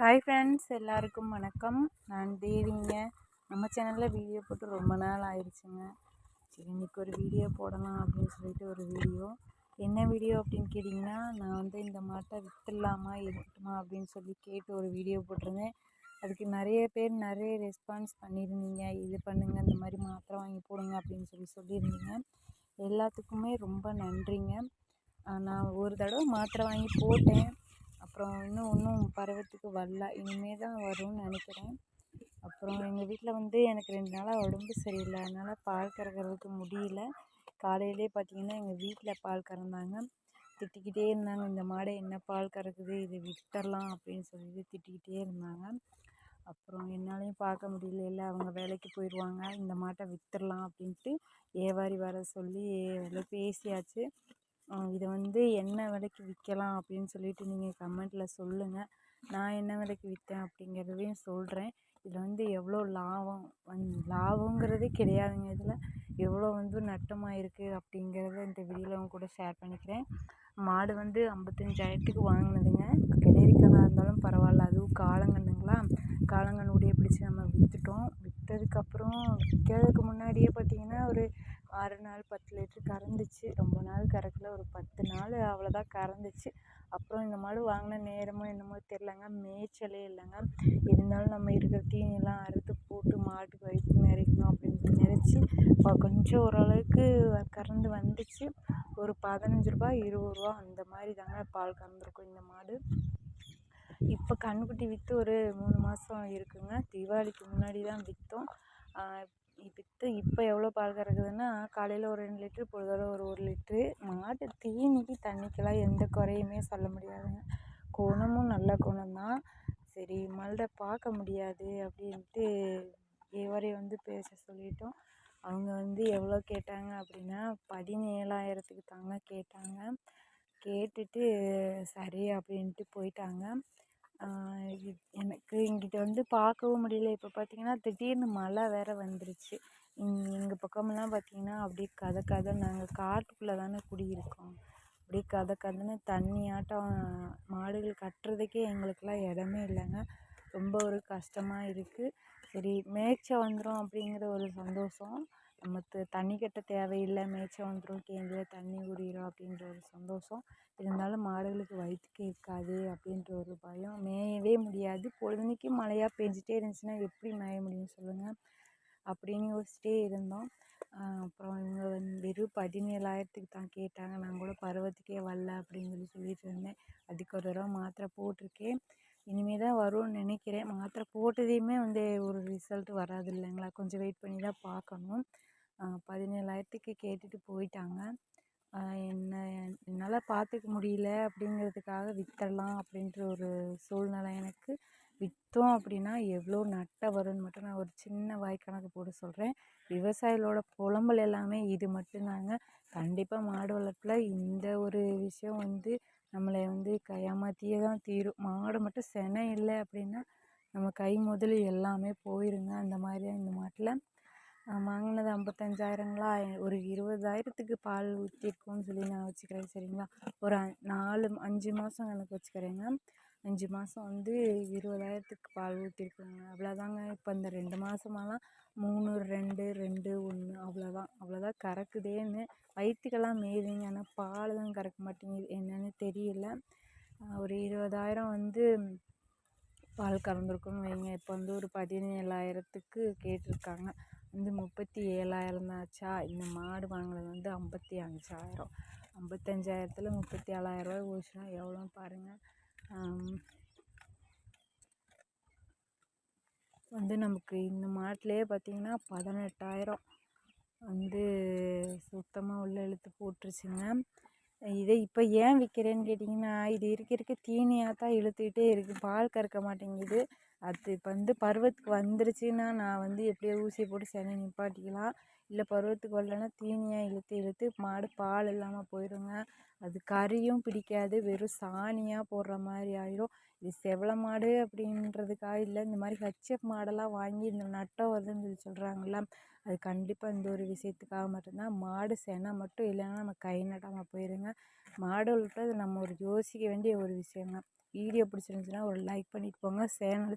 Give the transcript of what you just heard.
Hi friends எல்லாருக்கும் வணக்கம். நான் தேவிங்க. நம்ம சேனலில் வீடியோ போட்டு ரொம்ப நாள் ஆயிடுச்சுங்க. சரி இன்றைக்கி ஒரு வீடியோ போடலாம் அப்படின்னு சொல்லிட்டு ஒரு வீடியோ என்ன வீடியோ அப்படின்னு கேட்டிங்கன்னா நான் வந்து இந்த மாட்டை விற்றுலாமா இருக்கட்டுமா அப்படின்னு சொல்லி கேட்டு ஒரு வீடியோ போட்டிருந்தேன். அதுக்கு நிறைய பேர் நிறைய ரெஸ்பான்ஸ் பண்ணியிருந்தீங்க. இது பண்ணுங்கள் இந்த மாதிரி மாத்திரை வாங்கி போடுங்க அப்படின்னு சொல்லி சொல்லியிருந்தீங்க. எல்லாத்துக்குமே ரொம்ப நன்றிங்க. நான் ஒரு தடவை மாத்திரை வாங்கி போட்டேன். அப்புறம் இன்னும் ஒன்றும் பருவத்துக்கு வரல. இனிமேல் தான் வரும்னு நினைக்கிறேன். அப்புறம் எங்கள் வீட்டில் வந்து எனக்கு ரெண்டு நாளாக உடம்பு சரியில்லை. அதனால் பால் கறக்கிறதுக்கு முடியல. காலையிலே பார்த்திங்கன்னா எங்கள் வீட்டில் பால் கறந்தாங்க. திட்டிக்கிட்டே இருந்தாங்க. இந்த மாடை என்ன பால் கறக்குது? இதை விட்டுறலாம் அப்படின்னு சொல்லிட்டு திட்டிக்கிட்டே இருந்தாங்க. அப்புறம் என்னாலையும் பார்க்க முடியல அவங்க வேலைக்கு போயிடுவாங்க இந்த மாட்டை விற்றுறலாம் அப்படின்ட்டு ஏவாரி வர சொல்லி பேசியாச்சு. இதை வந்து என்ன விலைக்கு விற்கலாம் அப்படின்னு சொல்லிட்டு நீங்கள் கமெண்ட்டில் சொல்லுங்கள் நான் என்ன விலைக்கு விற்றேன் அப்படிங்கிறதையும் சொல்கிறேன் இதில் வந்து எவ்வளோ லாபம் வந் லாபங்கிறதே கிடையாதுங்க இதில். எவ்வளோ வந்து நட்டமாக இருக்குது அப்படிங்கிறத இந்த வீடியோவில் உங்க கூட ஷேர் பண்ணிக்கிறேன். மாடு வந்து ஐம்பத்தஞ்சாயிரத்துக்கு வாங்கினதுங்க. கிணறிக்கனாக இருந்தாலும் பரவாயில்ல. அதுவும் காலங்கன்றுங்களா காலங்கன்னுடைய பிடிச்சி நம்ம விற்றுட்டோம் விற்றதுக்கப்புறம் விற்கிறதுக்கு முன்னாடியே பார்த்திங்கன்னா ஒரு ஆறு நாள் பத்து லிட்ரு கறந்துச்சு. ரொம்ப நாள் கறக்கல. ஒரு பத்து நாள் அவ்வளோதான் கறந்துச்சு. அப்புறம் இந்த மாடு வாங்கின நேரமோ என்னமோ தெரிலங்க மேய்ச்சலே இல்லைங்க. இருந்தாலும் நம்ம இருக்கிற தீனியெல்லாம் அறுத்து போட்டு மாட்டுக்கு வயிற்று நிறைக்கணும் அப்படின்னு நினச்சி கொஞ்சம் ஓரளவுக்கு கறந்து வந்துச்சு. ஒரு பதினஞ்சு ரூபா இருபது ரூபா அந்த மாதிரி தாங்க பால் கறந்துருக்கும் இந்த மாடு. இப்போ கன்றுக்குட்டி விற்று ஒரு மூணு மாதம் இருக்குங்க. தீபாவளிக்கு முன்னாடி தான் விற்றோம் இதுக்கு இப்போ எவ்வளோ பால் கறக்குதுன்னா காலையில் ஒரு ரெண்டு லிட்ரு பொழுதோட ஒரு ஒரு லிட்ரு மாட்டு தீனிக்கு தண்ணிக்கெல்லாம் எந்த குறையுமே சொல்ல முடியாதுங்க. குணமும் நல்ல குணந்தான் சரி மல்ட பார்க்க முடியாது அப்படின்ட்டு இவரை வந்து பேச சொல்லிட்டோம். அவங்க வந்து எவ்வளோ கேட்டாங்க அப்படின்னா பதினேழாயிரத்துக்கு தாங்க கேட்டாங்க. கேட்டுட்டு சரி அப்படின்ட்டு போயிட்டாங்க. எனக்கு இங்கிட்ட வந்து பார்க்கவும் முடியல. இப்போ பார்த்திங்கன்னா திடீர்னு மழை வேறு வந்துருச்சு. எங்கள் பக்கமெல்லாம் பார்த்திங்கன்னா அப்படியே கதை கதை நாங்கள் காட்டுக்குள்ளே தானே குடியிருக்கோம். அப்படியே கதை கதைன்னு தண்ணியாட்டம் மாடுகள் கட்டுறதுக்கே எங்களுக்கெல்லாம் இடமே இல்லைங்க. ரொம்ப ஒரு கஷ்டமாக இருக்குது சரி மேய்ச்ச வந்துடும் அப்படிங்கிற ஒரு சந்தோஷம். நமக்கு தண்ணி கட்ட தேவையில்லை. மேய்ச்ச வந்துடும் கேணியில் தண்ணி ஊறிடும் அப்படின்ற ஒரு சந்தோஷம். இருந்தாலும் மாடுகளுக்கு வயிற்றுக்கு இருக்காது அப்படின்ற ஒரு பயம் மேயவே முடியாது. பொழுதன்னைக்கு மழையாக பெஞ்சிட்டே இருந்துச்சுன்னா எப்படி மேய முடியும் சொல்லுங்கள் அப்படின்னு யோசிச்சிட்டே இருந்தோம். அப்புறம் இவங்க வந்து வெறும் பதினேழாயிரத்துக்கு தான் கேட்டாங்க. நான் கூட பருவத்துக்கே வரல அப்படின்னு சொல்லி சொல்லிட்டு இருந்தேன். அதுக்கு ஒரு தடவை மாத்திரை போட்டிருக்கேன். இனிமேல் தான் வரும்னு நினைக்கிறேன். மாத்திரை போட்டதையுமே வந்து ஒரு ரிசல்ட் வராது இல்லைங்களா? கொஞ்சம் வெயிட் பண்ணி தான் பார்க்கணும் பதினேழாயிரத்துக்கு கேட்டுட்டு போயிட்டாங்க. என்ன என்னால் பார்த்துக்க முடியல அப்படிங்கிறதுக்காக விற்றுடலாம் அப்படின்ற ஒரு சூழ்நிலை எனக்கு. விற்றோம் அப்படின்னா எவ்வளோ நட்டம் வரும்னு மட்டும் நான் ஒரு சின்ன வாய்க்கணக்கு போட்டு சொல்கிறேன் விவசாயிகளோட புலம்பல் எல்லாமே இது மட்டும்தாங்க. கண்டிப்பாக மாடு வளர்ப்பில் இந்த ஒரு விஷயம் வந்து நம்மளை வந்து ஏமாற்றியே தான் தீரும். மாடு மட்டும் செனை இல்லை அப்படின்னா நம்ம கை முதல் எல்லாமே போயிருங்க. அந்த மாதிரி தான் இந்த மாட்டில். வாங்கினது ஐம்பத்தஞ்சாயிரங்களா? ஒரு இருபதாயிரத்துக்கு பால் ஊற்றிருக்கோன்னு சொல்லி நான் வச்சுக்கிறேன் சரிங்களா? ஒரு நாலு அஞ்சு மாதம் கணக்கு வச்சுக்கிறேங்க. அஞ்சு மாதம் வந்து இருபதாயிரத்துக்கு பால் ஊற்றிருக்கோங்க அவ்வளோதாங்க. இப்போ இந்த ரெண்டு மாதமாலாம் மூணு ரெண்டு ரெண்டு ஒன்று அவ்வளோதான். அவ்வளோதான் கறக்குதேன்னு. வயிற்றுக்கெல்லாம் மேயுதுங்க ஆனால் பால் தான் கறக்க மாட்டேங்குது. என்னன்னு தெரியல. ஒரு இருபதாயிரம் வந்து பால் கறந்துருக்குன்னு வைங்க. இப்போ வந்து ஒரு பதினேழாயிரத்துக்கு கேட்டிருக்காங்க. வந்து முப்பத்தி ஏழாயிரம் தான் ஆச்சா? இந்த மாடு வாங்கினது வந்து ஐம்பத்தி அஞ்சாயிரம் ஐம்பத்தஞ்சாயிரத்தில் முப்பத்தி ஏழாயிரரூவா போச்சுன்னா எவ்வளோன்னு பாருங்கள் வந்து நமக்கு இந்த மாட்டிலே பார்த்திங்கன்னா பதினெட்டாயிரம். வந்து சுத்தமாக உள்ள இழுத்து போட்டுருச்சுங்க. இதை இப்போ ஏன் விற்கிறேன்னு கேட்டிங்கன்னா இது இருக்க இருக்க தீனியாக தான் இழுத்துக்கிட்டே இருக்குது பால் கறக்க மாட்டேங்குது. அது இப்போ வந்து பருவத்துக்கு வந்துருச்சுன்னா நான் வந்து எப்படியோ ஊசி போட்டு செனை நிப்பாட்டிக்கலாம். இல்லை பருவத்துக்கு வரலன்னா தீனியாக இழுத்து இழுத்து மாடு பால் இல்லாமல் போயிடுங்க அது கறியும் பிடிக்காது வெறும் சாணியாக போடுற மாதிரி ஆயிடும் இது செவல மாடு அப்படின்றதுக்காக இல்லை இந்த மாதிரி ஹெச்எஃப் மாடெல்லாம் வாங்கி இந்த நட்டம் வருதுன்னு சொல்லி சொல்கிறாங்கல்ல அது கண்டிப்பாக இந்த ஒரு விஷயத்துக்காக மட்டும்தான். மாடு செனை மட்டும் இல்லைன்னா நம்ம கை நட்டாமல் போயிடுங்க மாடு வளர்ப்பது நம்ம ஒரு யோசிக்க வேண்டிய ஒரு விஷயங்க வீடியோ பிடிச்சிருந்துச்சுன்னா ஒரு லைக் பண்ணிட்டு போங்க. சேனலை